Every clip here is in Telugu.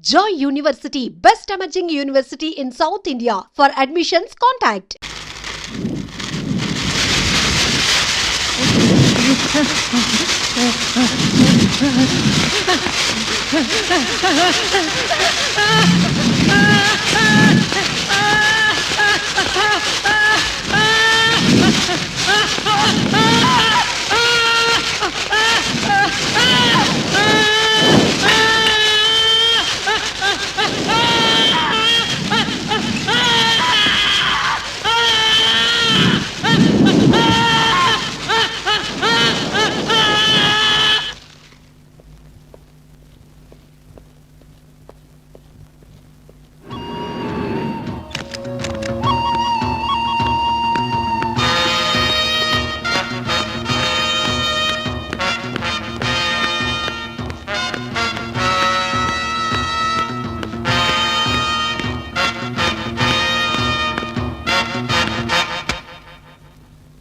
Joy University, best emerging university in South India. For admissions, contact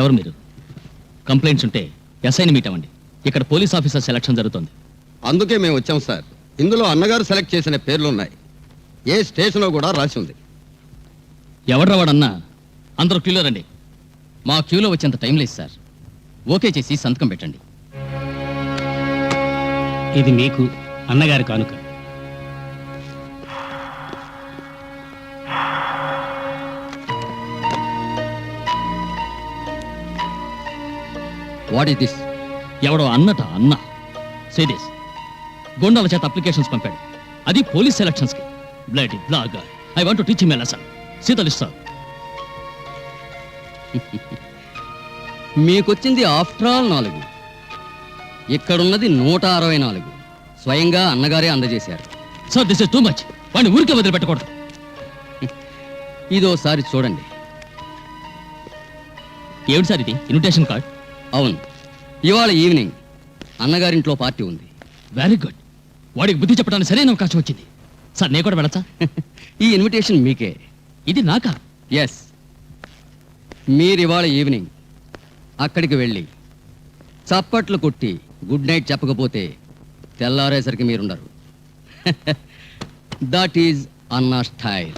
ఎవరు మీరు? కంప్లైంట్స్ ఉంటే ఎస్ఐని మీట్ అవ్వండి. ఇక్కడ పోలీస్ ఆఫీసర్ సెలక్షన్ జరుగుతుంది. అందుకే మేము వచ్చాం సార్. ఇందులో అన్నగారు సెలెక్ట్ చేసిన పేర్లు ఉన్నాయి ఏ స్టేషన్లో కూడా రాసి ఉంది. ఎవడ్రా వాడన్నా? అందరూ క్యూలో రండి. మా క్యూలో వచ్చేంత టైం లేదు సార్. ఓకే చేసి సంతకం పెట్టండి. ఇది మీకు అన్నగారి కానుక. వాట్ ఈస్ దిస్ ఎవడో అన్నట అన్న. సేదేస్ గోండాల చేత అప్లికేషన్స్ పంపాడు. అది police సెలక్షన్స్కి. Blood blog I want teach him lesson సీతలిస్తా మీకొచ్చింది ఆఫ్టర్ ఆల్ నాలుగు. ఇక్కడున్నది నూట అరవై నాలుగు. స్వయంగా అన్నగారే అందజేశారు. Sir this is too much వాడిని ఊరికే వదిలిపెట్టకూడదు. ఇదోసారి చూడండి. ఏమిటి సార్ ఇది? ఇన్విటేషన్ కార్డ్ అవును. ఇవాళ ఈవినింగ్ అన్నగారింట్లో పార్టీ ఉంది. వెరీ గుడ్ వాడికి బుద్ధి చెప్పడానికి సరైన అవకాశం వచ్చింది. సార్ నేను కూడా వెళ్ళచ్చా? ఈ ఇన్విటేషన్ మీకే. ఇది నాకా? ఎస్ మీరు ఇవాళ ఈవినింగ్ అక్కడికి వెళ్ళి చప్పట్లు కొట్టి గుడ్ నైట్ చెప్పకపోతే తెల్లారేసరికి మీరుండరు. దట్ ఈజ్ అన్నా style.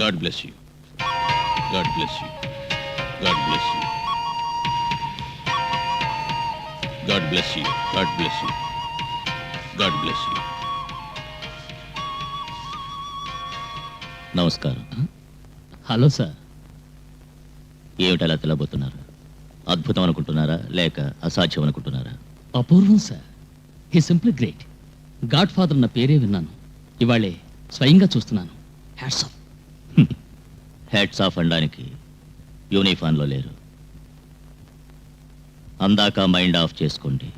God bless you God bless you God bless you God bless you God bless you God bless you నమస్కారం. Hello sir. ఏమిటలా తెలబోతున్నారు? అద్భుతం అనుకుంటున్నారా లేక అసాధ్యం అనుకుంటున్నారా అపూర్వం sir. He simply great godfather అన్న పేరే విన్నాను. ఇవాళే స్వయంగా చూస్తున్నాను. హ్యాట్సాప్ హ్యాట్స్ ఆఫ్ అనడానికి యూనిఫామ్లో లేరు. అందాక మైండ్ ఆఫ్ చేసుకోండి.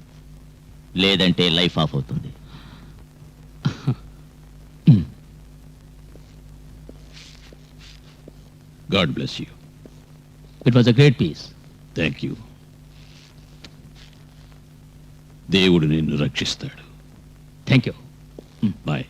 లేదంటే లైఫ్ ఆఫ్ అవుతుంది. God bless you it was a great piece thank you దేవుడు నిన్ను రక్షిస్తాడు. థ్యాంక్ యూ బాయ్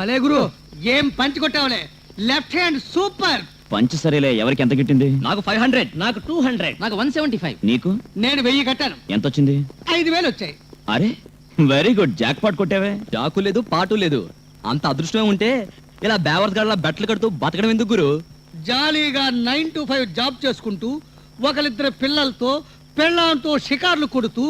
భలే గురు ఏం పంచి కొట్టావులే? లెఫ్ట్ హ్యాండ్ సూపర్ పంచ్ సరేలే ఎవరికి ఎంత గిట్టింది? నాకు ఫైవ్ హండ్రెడ్ నాకు టూ హండ్రెడ్ నాకు వన్ సెవెంటీ ఫైవ్ నీకు? నేను వెయ్యి కట్టాను. ఎంత వచ్చింది ఐదు వేలు వచ్చాయి. అరే వెరీ గుడ్ జాక్ పాట్ కొట్టావే? చాకు లేదు పాటు లేదు. అంత అదృష్టమే ఉంటే ఇలా బేవర్స్ గడ్ల బట్టలు కడుతూ బతకడం ఎందుకు గురు? జాలీగా నైన్ టు ఫైవ్ జాబ్ చేసుకుంటూ ఒకరిద్దరు పిల్లలతో పెళ్ళాంతో షికార్లు కొడుతూ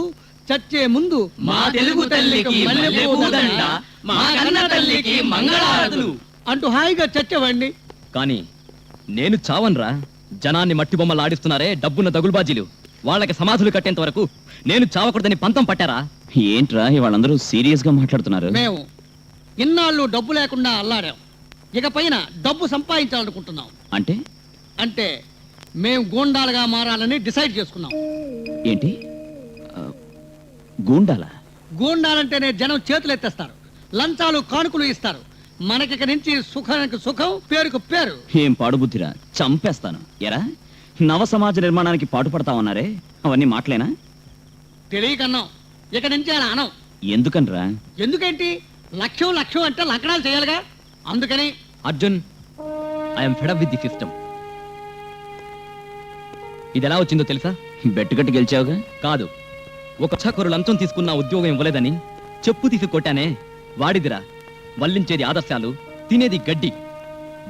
చచ్చే ముందు మా తెలుగు తల్లికి మల్లెపూ దండ, మా కన్న తల్లికి మంగళహారతులు. అంటూ హాయిగా చచ్చేవాడిని. కానీ నేను చావన్రా. జనాన్ని మట్టి బొమ్మలు ఆడిస్తున్నారే డబ్బున్న దగులుబాజీలు. వాళ్ళకి సమాధులు కట్టేంత వరకు నేను చావకూడదని పంతం పట్టారా? ఏంట్రా వాళ్ళందరూ సీరియస్గా మాట్లాడుతున్నారు. మేము ఇన్నాళ్ళు డబ్బు లేకుండా అల్లాడాం. ఇక పైన డబ్బు సంపాదించాలనుకుంటున్నాం. అంటే? అంటే మేము గూండాలుగా మారాలని డిసైడ్ చేసుకున్నాం. ఏంటి? గూండాలా? గూండాలంటేనే జనం చేతులు ఎత్తేస్తారు లంచాలు కానుకలు ఇస్తారు. మనకిక నుంచి సుఖానికి సుఖం పేరుకు పేరు. ఏం పాడుబుద్ధిరా? చంపేస్తాను. ఎరా? నవ సమాజ నిర్మాణానికి పాటుపడతామన్నారే అవన్నీ మాటలేనా? తెలియకన్నాం. ఇక నుంచి అలా అనం. ఎందుకనరా? ఎందుకేంటి? లక్ష్యం లక్ష్యం అంటే లగ్నాలు చేయాలిగా? అందుకని Arjun I'm fed up with the system ఇది ఎలా వచ్చిందో తెలుసా? బెట్టుకట్టి గెలిచావుగా? కాదు. ఒక చకరు లంచం తీసుకున్న ఉద్యోగం ఇవ్వలేదని చెప్పు తీసి కొట్టానే. వాడిదిరా. వల్లించేది ఆదర్శాలు తినేది గడ్డి.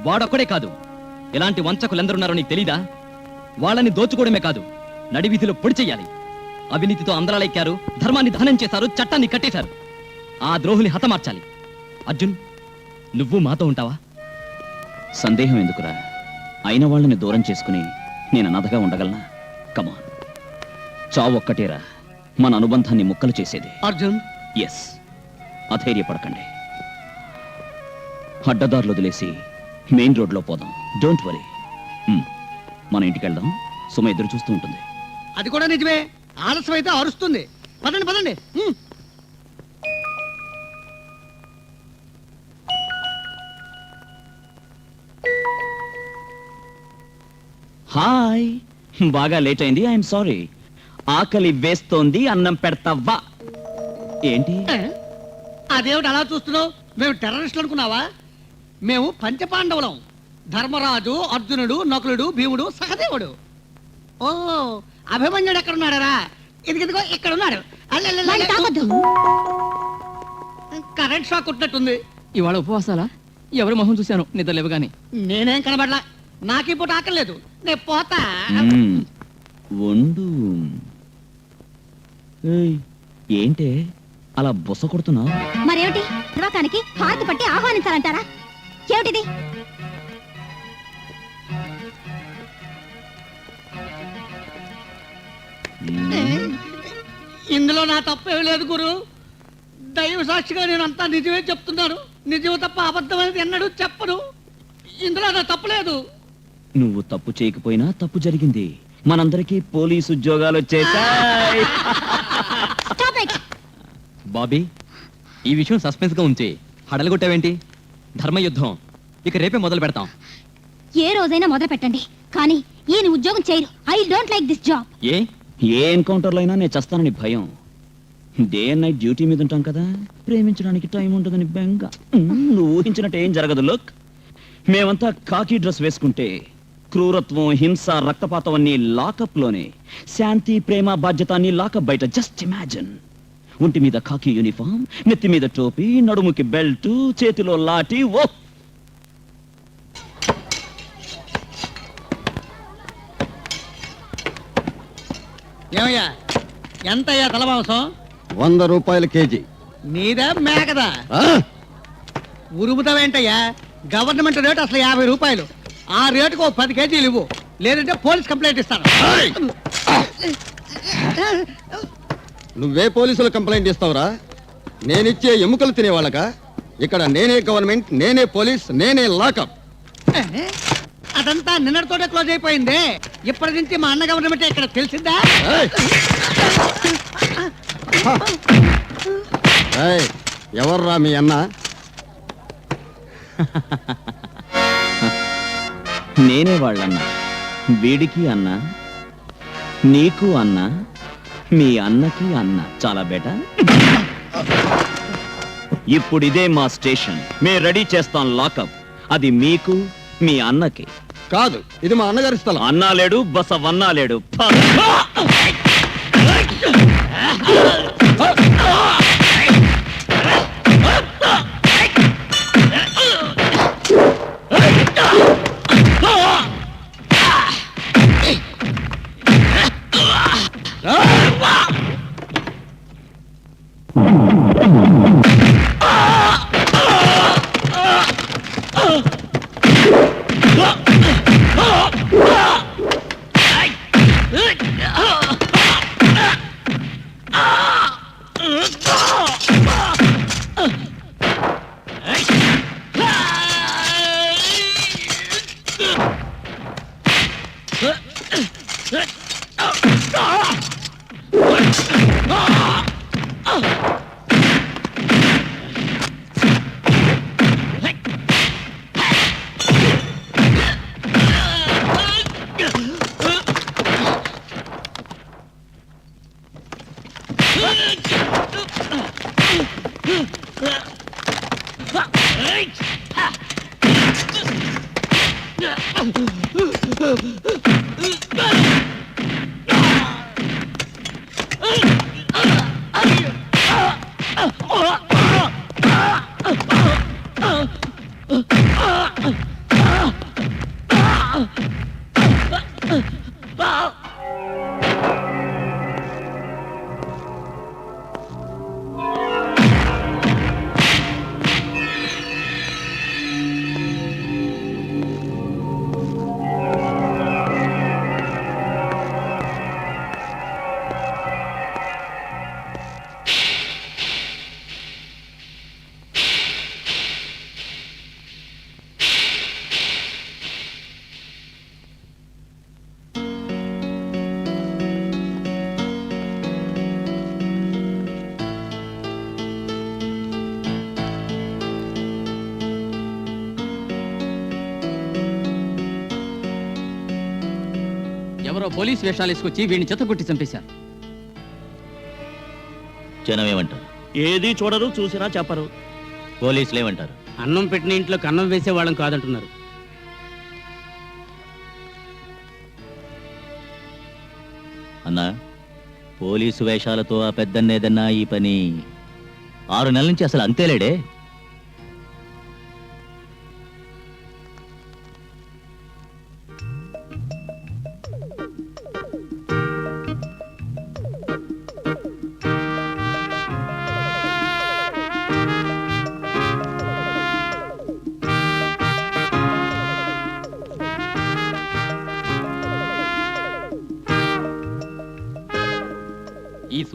వాడొక్కడే కాదు. ఇలాంటి వంచకులెందరున్నారో నీకు తెలీదా? వాళ్ళని దోచుకోవడమే కాదు. నడివీధిలో పొడి చెయ్యాలి. అవినీతితో అందరాలెక్కారు ధర్మాన్ని దహనం చేశారు చట్టాన్ని కట్టేశారు. ఆ ద్రోహుని హతమార్చాలి. అర్జున్ నువ్వు మాతో ఉంటావా? సందేహం ఎందుకురా? అయిన వాళ్ళని దూరం చేసుకుని నేను అనాథగా ఉండగలనా? కమాన్ చావు ఒక్కటేరా మన అనుబంధాన్ని ముక్కలు చేసేది. అర్జున్? ఎస్ అధైర్యపడకండి. అడ్డదారులు వదిలేసి మెయిన్ రోడ్లో పోదాం. డోంట్ వరీ మన ఇంటికి వెళ్దాం. సుమ ఎదురు చూస్తూ ఉంటుంది. అది కూడా నిజమే. ఆలస్యం అయితే అరుస్తుంది. పదండి పదండి. ఉమ్. హాయ్ బాగా లేట్ అయింది. ఐఎమ్ సారీ ఆకలి వేస్తోంది అన్నం పెడతావా? ఏంటి? అదేమిటి అలా చూస్తున్నావు? మేము టెర్రరిస్టులు అనుకున్నావా? మేము పంచపాండవులం. ధర్మరాజు అర్జునుడు నకులుడు భీముడు సహదేవుడు. ఓ అభిమన్యుడు ఎక్కడ ఉన్నాడరా ఇదిగిదిగో ఇక్కడ ఉన్నాడు. కరెంట్ షాక్ కొట్టినట్టుంది. ఇవాళ ఉపవాసాలా? ఎవరి మొహం చూశాను? నిద్ర లేవగానే. నేనేం కనబడలా? నాకు ఇప్పుడు ఆకలేదు నేను పోతా. వండు ఏంటే? అలా బుస కొడుతున్నావు? మరేమిటి? లోకానికి హారతి పట్టి ఆహ్వానించాలంటారా? ఏమిటిది? ఇందులో నా తప్పేం లేదు గురు. దైవ సాక్షిగా నేను అంతా నిజమే చెప్తున్నాను. నిజం తప్ప అబద్ధం అనేది ఎన్నడూ చెప్పను. ఇందులో నా తప్పలేదు నువ్వు తప్పు చేయకపోయినా తప్పు జరిగింది. మనందరికీ పోలీసు ఉద్యోగాలు వచ్చేసాయి. బాబీ ఈ విషయం సస్పెన్స్గా ఉంచి. హడలుగొట్టావేంటి? ధర్మయుద్ధం. ఇక రేపే మొదలు పెడతాం. ఏ రోజైనా మొదలు పెట్టండి. కానీ ఈయన ఉద్యోగం చేయరు. I don't like this job ఏ? ఏ ఎన్కౌంటర్లో అయినా నేను చస్తానని భయం. డే అండ్ నైట్ డ్యూటీ మీద ఉంటాం కదా. ప్రేమించడానికి టైం ఉంటుందని బెంగ. నువ్వు ఊహించినట్టు ఏం జరగదు. లుక్ మేమంతా కాకి డ్రెస్ వేసుకుంటే క్రూరత్వం హింస రక్తపాతం అన్ని లాకప్లోనే శాంతి ప్రేమ బాధ్యత అన్ని లాకప్ బయట. Just imagine. ఒంటి మీద కాకి యూనిఫామ్ నెత్తి మీద టోపీ నడుముకి బెల్ట్ చేతిలో లాఠీ ఓ! ఏమయ్యా? ఎంతయ్యా తల మాంసం? వంద రూపాయల కేజీ. నీదా మేకదా? ఉరుముతావేంటయ్యా? గవర్నమెంట్ రేటు అసలు యాభై రూపాయలు. ఆ రేటుకు ఓ పది కేజీలు ఇవ్వు. లేదంటే పోలీస్ కంప్లైంట్ ఇస్తాను. నువ్వే పోలీసులు కంప్లైంట్ ఇస్తావురా? నేనిచ్చే ఎముకలు తినేవాళ్ళక? ఇక్కడ నేనే గవర్నమెంట్ నేనే పోలీస్ నేనే లాకప్. అదంతా నిన్నటితోటే క్లోజ్ అయిపోయింది. ఇప్పటి నుంచి మా అన్న గవర్నమెంట్ ఇక్కడ తెలిసిందా? ఎవర్రా మీ అన్న? నేనే వాళ్ళన్నా. వీడికి అన్న. నీకు అన్న. మీ అన్నకి అన్న. చాలా బేటా? ఇప్పుడు ఇదే మా స్టేషన్. మే రెడీ చేస్తాం లాకప్. అది మీకు మీ అన్నకి. కాదు ఇది మా అన్నగారి స్థలం. అన్నా లేడు బస వన్నా లేడు. ఎవరో పోలీస్ వేషాలు వేసుకొచ్చి వీడిని చెత్తకొట్టి చంపేశారు. జనం ఏమంటారు? ఏది చూడరు చూసినా చెప్పరు. పోలీసులు ఏమంటారు? అన్నం పెట్టిన ఇంట్లో కన్నం వేసే వాళ్ళం కాదంటున్నారు. అన్నా పోలీసు వేషాలతో ఆ పెద్దన్నేదన్నా ఈ పని ఆరు నెలల నుంచి అసలు అంతేలేడే?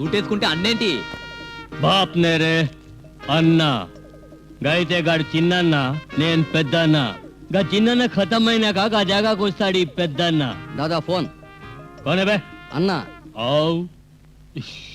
ఈ సూట్ వేసుకుంటే అన్నేంటి? బాప్ నేరే అన్న. గైతే గాడు చిన్నన్న నేను పెద్దన్న. గా చిన్నన్న ఖతమైనాక గా జాగాకు వస్తాడు ఈ పెద్దన్న. దాదా ఫోన్. కోనే బే అన్నా. ఆవ్. ఇష్.